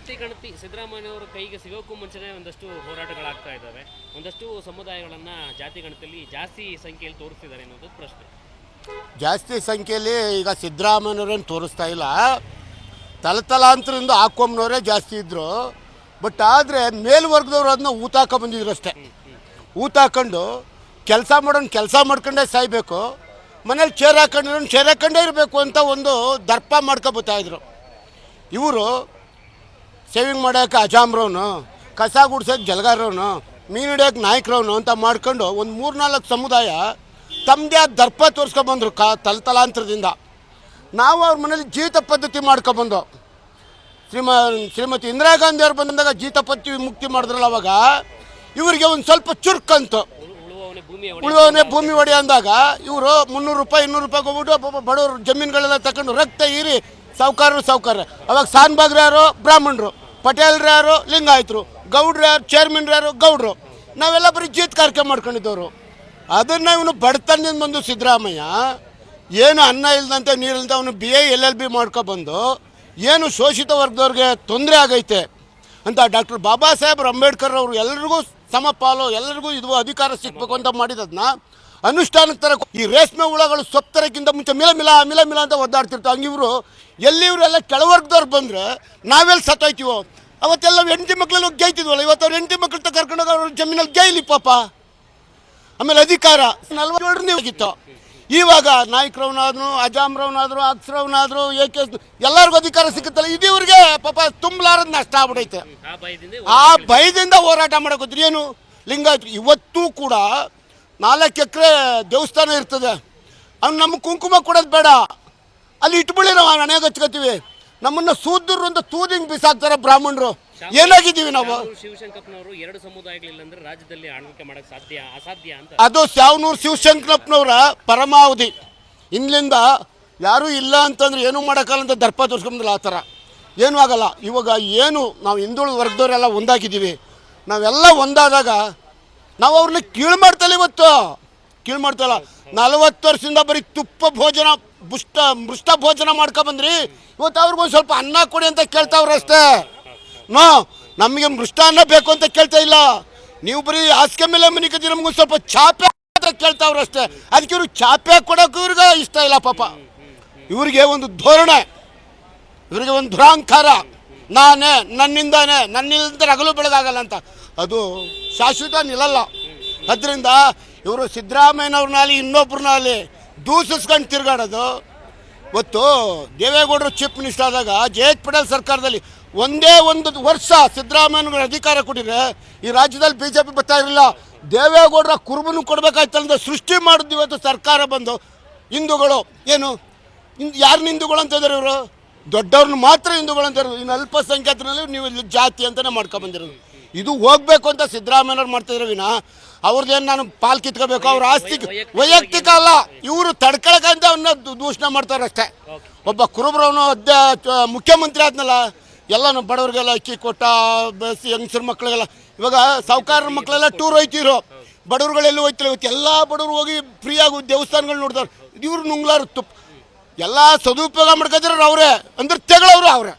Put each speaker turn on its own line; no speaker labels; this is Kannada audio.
ಜಾತಿ ಗಣತಿ ಸಿದ್ದರಾಮಯ್ಯವರ ಕೈಗೆ ಸಿಗೋಕ್ಕೂ ಮುಂಚೆನೇ ಒಂದಷ್ಟು ಹೋರಾಟಗಳಾಗ್ತಾ ಇದ್ದಾವೆ. ಒಂದಷ್ಟು ಸಮುದಾಯಗಳನ್ನ ಜಾತಿ ಗಣತಿಯಲ್ಲಿ ಜಾಸ್ತಿ ಸಂಖ್ಯೆಯಲ್ಲಿ ತೋರಿಸ್ತಿದ್ದಾರೆ ಅನ್ನೋದು ಪ್ರಶ್ನೆ.
ಜಾಸ್ತಿ ಸಂಖ್ಯೆಯಲ್ಲಿ ಈಗ ಸಿದ್ದರಾಮಯ್ಯವ್ರೇನು ತೋರಿಸ್ತಾ ಇಲ್ಲ. ತಲತಲಾಂತರದಿಂದ ಹಾಕೊಂಬನವರೇ ಜಾಸ್ತಿ ಇದ್ದರು ಬಟ್ ಆದರೆ ಮೇಲ್ವರ್ಗದವರು ಅದನ್ನ ಊತಾಕ ಬಂದಿದ್ರು ಅಷ್ಟೇ. ಊತಾಕೊಂಡು ಕೆಲಸ ಮಾಡೋನ್ ಕೆಲಸ ಮಾಡ್ಕೊಂಡೇ ಸಾಯ್ಬೇಕು. ಮನೇಲಿ ಚೇರ್ ಹಾಕೊಂಡಿರೋ ಚೇರ್ ಹಾಕೊಂಡೇ ಇರಬೇಕು ಅಂತ ಒಂದು ದರ್ಪ ಮಾಡ್ಕೊಬತ್ತಾ ಇವರು ಸೇವಿಂಗ್ ಮಾಡೋಕೆ ಅಜಾಮ್ರವನು, ಕಸ ಗುಡ್ಸೋಕೆ ಜಲಗಾರವನು, ಮೀನು ಹಿಡಿಯೋಕೆ ನಾಯಕರವನು ಅಂತ ಮಾಡ್ಕೊಂಡು ಒಂದು ಮೂರು ನಾಲ್ಕು ಸಮುದಾಯ ತಮ್ಮದೇ ಆದ ದರ್ಪ ತೋರಿಸ್ಕೊಬಂದ್ರು ಕ, ತಲತಲಾಂತರದಿಂದ. ನಾವು ಅವ್ರ ಮನೇಲಿ ಜೀವಿತ ಪದ್ಧತಿ ಮಾಡ್ಕೊಬಂದು. ಶ್ರೀಮ, ಶ್ರೀಮತಿ ಇಂದಿರಾ ಗಾಂಧಿ ಅವ್ರು ಬಂದಾಗ ಜೀತ ಪದ್ಧತಿ ಮುಕ್ತಿ ಮಾಡಿದ್ರಲ್ಲ ಅವಾಗ, ಇವರಿಗೆ ಒಂದು ಸ್ವಲ್ಪ ಚುರುಕಂತು
ಉಳು- ಉಳುವವನೇ ಭೂಮಿ
ಒಡೆ ಅಂದಾಗ ಇವರು ಮುನ್ನೂರು ರೂಪಾಯಿ, ಇನ್ನೂರು ರೂಪಾಯಿ ಹೋಗ್ಬಿಟ್ಟು ಬಡವರು ಜಮೀನುಗಳೆಲ್ಲ ತಗೊಂಡು ರಕ್ತ ಹೀರಿ ಸಾವುಕಾರರು ಸಾವುಕಾರ. ಅವಾಗ ಸಾನ್ಬಾಗ್ರು ಯಾರು ಬ್ರಾಹ್ಮಣರು. ಪಟೇಲ್ರು ಯಾರು? ಲಿಂಗಾಯತರು. ಗೌಡ್ರು ಯಾರು? ಚೇರ್ಮನ್ರು ಯಾರು? ಗೌಡ್ರು. ನಾವೆಲ್ಲ ಬರೀ ಜೀತ್ ಕಾರ್ಯಕ್ರಮ ಮಾಡ್ಕೊಂಡಿದ್ದವರು. ಅದನ್ನು ಇವನು ಬಡತನದಿಂದ ಬಂದು ಸಿದ್ದರಾಮಯ್ಯ, ಏನು ಅನ್ನ ಇಲ್ಲದಂತೆ ನೀರಿಲ್ದಂತೆ ಅವನು B A L L B ಮಾಡ್ಕೊಬಂದು ಏನು ಶೋಷಿತ ವರ್ಗದವ್ರಿಗೆ ತೊಂದರೆ ಆಗೈತೆ ಅಂತ ಡಾಕ್ಟರ್ ಬಾಬಾ ಸಾಹೇಬ್ ಅಂಬೇಡ್ಕರ್ ಅವರು ಎಲ್ರಿಗೂ ಸಮಪಾಲು ಎಲ್ಲರಿಗೂ ಇದು ಅಧಿಕಾರ ಸಿಕ್ಬೇಕು ಅಂತ ಮಾಡಿದದನ್ನ ಅನುಷ್ಠಾನಕ್ಕೆ ತರ ಈ ರೇಷ್ಮೆ ಹುಳಗಳು ಸೊಪ್ತರಕ್ಕಿಂತ ಮುಂಚೆ ಮಿಲ ಮಿಲ ಮಿಲ ಮಿಲ ಅಂತ ಒದ್ದಾಡ್ತಿರ್ತಾವೆ. ಹಂಗೆ ಇವರು ಎಲ್ಲಿ ಇವರೆಲ್ಲ ಕೆಳವರ್ಗದವ್ರು ಬಂದರೆ ನಾವೆಲ್ಲಿ ಸತ್ತೋಯ್ತೀವೋ? ಅವತ್ತೆಲ್ಲ ಹೆಂಡತಿ ಮಕ್ಕಳಲ್ಲಿ ಹೋಗಿ ಗೈತಿದ್ವಲ್ಲ ಇವತ್ತು ಅವ್ರ ಹೆಂಡತಿ ಮಕ್ಕಳ ಕರ್ಕೊಂಡು ಕರ್ಕೊಂಡೋಗಿ ಅವ್ರ ಜಮೀನಲ್ಲಿ ಗೈಲಿ ಪಾಪ. ಆಮೇಲೆ ಅಧಿಕಾರ. ನಲ್ವತ್ತೇಳರನೇ ಹೋಗಿತ್ತು ಇವಾಗ ನಾಯಕರವನಾದ್ರು ಅಜಾಮ್ರವನಾದ್ರು ಅಕ್ಸ್ರವನಾದ್ರು ಏಕೆ ಎಲ್ಲರಿಗೂ ಅಧಿಕಾರ ಸಿಕ್ಕತ್ತಲ್ಲ ಇದಿವ್ರಿಗೆ ಪಾಪ ತುಂಬಲಾರದ್ ನಷ್ಟ ಆಗ್ಬಿಡೈತೆ
ಆ ಭಯದಿಂದ
ಹೋರಾಟ ಮಾಡೋಕೋದ್ರಿ ಏನು? ಲಿಂಗಾಯತರು ಇವತ್ತೂ ಕೂಡ ನಾಲ್ಕು ಎಕರೆ ದೇವಸ್ಥಾನ ಇರ್ತದೆ. ಅವ್ನು ನಮ್ಮ ಕುಂಕುಮ ಕೊಡೋದು ಬೇಡ. ಅಲ್ಲಿ ಇಟ್ಬಿಡಿ ನಾವು ಹಣೆ ಹಚ್ಕೋತೀವಿ. ನಮ್ಮನ್ನ ಸೂದ್ರು ಅಂತ ತೂದಿಂಗ್ ಬಿಸಾಕ್ತಾರೆ ಬ್ರಾಹ್ಮಣರು. ಏನಾಗಿದ್ದೀವಿ ನಾವು?
ಶಾಮನೂರು ಶಿವಶಂಕಪ್ಪನವರು ಎರಡು ಸಮುದಾಯಗಳಿಲ್ಲ ಅಂದ್ರೆ ರಾಜ್ಯದಲ್ಲಿ ಮಾಡಕ್ ಸಾಧ್ಯ ಅಸಾಧ್ಯ ಅಂತ.
ಅದು ಸಾವನೂರು ಶಿವಶಂಕರಪ್ಪನವರ ಪರಮಾವಧಿ. ಇಲ್ಲಿಂದ ಯಾರೂ ಇಲ್ಲ ಅಂತಂದ್ರೆ ಏನೂ ಮಾಡೋಕ್ಕಲ್ಲ ಅಂತ ದರ್ಪ ತೋರಿಸ್ಕೊಂಬಂದಿಲ್ಲ ಆ ಥರ. ಏನೂ ಆಗಲ್ಲ. ಇವಾಗ ಏನು ನಾವು ಹಿಂದುಳಿದ ವರ್ಗದವರೆಲ್ಲ ಒಂದಾಗಿದ್ದೀವಿ. ನಾವೆಲ್ಲ ಒಂದಾದಾಗ ನಾವು ಅವ್ರನ್ನ ಕೀಳು ಮಾಡ್ತಲ್ಲ ಇವತ್ತು. ಕೀಳು ಮಾಡ್ತಲ್ಲ ನಲವತ್ತು ವರ್ಷದಿಂದ ಬರೀ ತುಪ್ಪ ಭೋಜನ ಬುಷ್ಟ ಮೃಷ್ಟ ಭೋಜನ ಮಾಡ್ಕೊಬಂದ್ರಿ ಇವತ್ತು ಅವ್ರಿಗೊಂದು ಸ್ವಲ್ಪ ಅನ್ನ ಕೊಡಿ ಅಂತ ಕೇಳ್ತಾವ್ರು ಅಷ್ಟೇ. ನೋ, ನಮಗೆ ಮೃಷ್ಟಾನ್ನ ಬೇಕು ಅಂತ ಕೇಳ್ತಾ ಇಲ್ಲ. ನೀವು ಬರೀ ಹಾಸಿಗೆ ಮೇಲೆ ಮನಿಕದಿ ನಮ್ಗೊಂದು ಸ್ವಲ್ಪ ಚಾಪೆ ಅಂತ ಕೇಳ್ತಾವ್ರು ಅಷ್ಟೇ. ಅದಕ್ಕೆ ಇವ್ರು ಚಾಪೆ ಕೊಡೋಕೆ ಇವ್ರಿಗೆ ಇಷ್ಟ ಇಲ್ಲ ಪಾಪ. ಇವ್ರಿಗೆ ಒಂದು ಧೋರಣೆ, ಇವರಿಗೆ ಒಂದು ದುರಾಂಕಾರ. ನಾನೇ, ನನ್ನಿಂದಾನೆ ನನ್ನಿಂದ ರಗಲು ಬೆಳೆದಾಗಲ್ಲ ಅಂತ. ಅದು ಶಾಶ್ವತ ನಿಲ್ಲಲ್ಲ ಅದರಿಂದ ಇವರು ಸಿದ್ದರಾಮಯ್ಯನವ್ರನ್ನಾಗಲಿ ಇನ್ನೊಬ್ರನ್ನಾಗಲಿ ದೂಸಿಸ್ಕೊಂಡು ತಿರುಗಾಡೋದು. ಮತ್ತು ದೇವೇಗೌಡರು ಚೀಫ್ ಮಿನಿಸ್ಟರ್ ಆದಾಗ ಜೆ ಎಚ್ ಪಟೇಲ್ ಸರ್ಕಾರದಲ್ಲಿ ಒಂದೇ ಒಂದು ವರ್ಷ ಸಿದ್ದರಾಮಯ್ಯನವ್ರ ಅಧಿಕಾರ ಕೊಟ್ಟಿದ್ರೆ ಈ ರಾಜ್ಯದಲ್ಲಿ ಬಿ ಜೆ ಪಿ ಬರ್ತಾ ಇರಲಿಲ್ಲ. ದೇವೇಗೌಡರ ಕುರುಬನು ಕೊಡಬೇಕಾಯ್ತಲ್ಲ ಸೃಷ್ಟಿ ಮಾಡಿದ್ದು ಇವತ್ತು ಸರ್ಕಾರ ಬಂದು ಹಿಂದೂಗಳು. ಏನು? ಯಾರನ್ನ ಯಾರು ಹಿಂದೂಗಳು ಅಂತ ಇವರು? ದೊಡ್ಡವ್ರನ್ನ ಮಾತ್ರ ಹಿಂದೂಗಳು ಅಂತ ಇರೋದು ಇನ್ನು ಅಲ್ಪಸಂಖ್ಯಾತರಲ್ಲಿ ನೀವು ಇಲ್ಲಿ ಜಾತಿ ಅಂತಲೇ ಮಾಡ್ಕೊಂಬಂದಿರೋದು ಇದು ಹೋಗ್ಬೇಕು ಅಂತ ಸಿದ್ದರಾಮಯ್ಯನವ್ರು ಮಾಡ್ತಿದ್ರು ವಿನ ಅವ್ರದ್ದೇನು ನಾನು ಪಾಲ್ ಕಿತ್ಕೋಬೇಕು? ಅವ್ರ ಆಸ್ತಿ ವೈಯಕ್ತಿಕ ಅಲ್ಲ ಇವರು ತಡ್ಕೊಳಕಂತ ಅವನ್ನ ದೂಷಣೆ ಮಾಡ್ತಾರೆ ಅಷ್ಟೇ. ಒಬ್ಬ ಕುರುಬ್ರವನು ಮುಖ್ಯಮಂತ್ರಿ ಆದ್ನಲ್ಲ ಎಲ್ಲನೂ ಬಡವ್ರಿಗೆಲ್ಲ ಅಕ್ಕಿ ಕೊಟ್ಟ ಬಸ್ ಹೆಂಗಸ್ರ ಮಕ್ಕಳಿಗೆಲ್ಲ ಇವಾಗ ಸಾವುಕಾರ ಮಕ್ಕಳೆಲ್ಲ ಟೂರ್ ಹೋಯ್ತಿರು ಬಡವ್ರುಗಳೆಲ್ಲ ಹೋಯ್ತಿಲ್ಲ. ಇವತ್ತು ಎಲ್ಲ ಬಡವ್ರು ಹೋಗಿ ಫ್ರೀಯಾಗಿ ದೇವಸ್ಥಾನಗಳು ನೋಡ್ತಾರೆ. ಇವ್ರು ನುಂಗ್ಲಾರ ತುಪ್ಪ ಎಲ್ಲ ಸದುಪಯೋಗ ಮಾಡ್ಕೊತಿರೋರು ಅವರೇ. ಅಂದ್ರೆ ತೆಗಳವ್ರು ಅವರೇ.